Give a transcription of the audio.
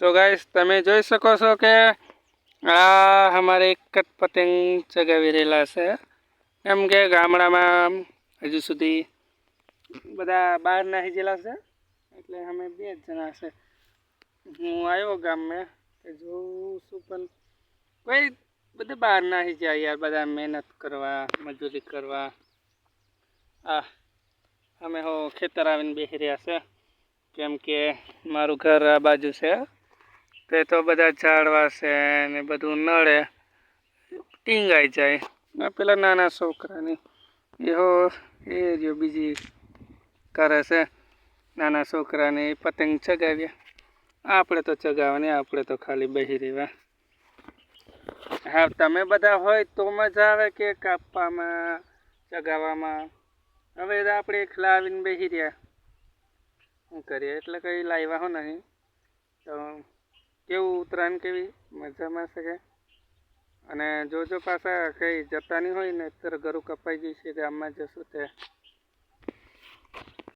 તો ગાઈસ તમે જોઈ શકો છો કે આ અમારે એક જ પતંગ ચગાવી રહેલા છે. એમ કે ગામડામાં હજુ સુધી બધા બહાર નાહી ગયેલા છે. એટલે અમે બે જ જણા છે. હું આવ્યો ગામમાં જોઉં છું પણ કોઈ બધા બહાર નાહી જાય યાર, બધા મહેનત કરવા, મજૂરી કરવા. આ, અમે હો ખેતર આવીને બેસી રહ્યા છે. કેમ કે મારું ઘર આ બાજુ છે. તે તો બધા ઝાડવા છે ને બધું નળે ટીંગાઈ જાય. આ પેલા નાના છોકરાની. એહો, એ જો બીજી કરે છે. નાના છોકરાને પતંગ ચગાવ્યા. આપણે તો ચગાવવાની આપણે તો ખાલી બહી રહેવા. હા, તમે બધા હોય તો મજા આવે કે કાપવામાં, ચગાવવામાં. હવે આપણે એકલા આવીને બેસી રહ્યા. શું કરીએ? એટલે કંઈ લાવ્યા હો નહીં. તો કેવું ઉત્તરાયણ કેવી? મજામાં છે કે? અને જોજો પાછા કંઈ જતા નહીં હોય ને અત્યારે ઘરું કપાઈ ગઈ છે, ગામમાં જશું તે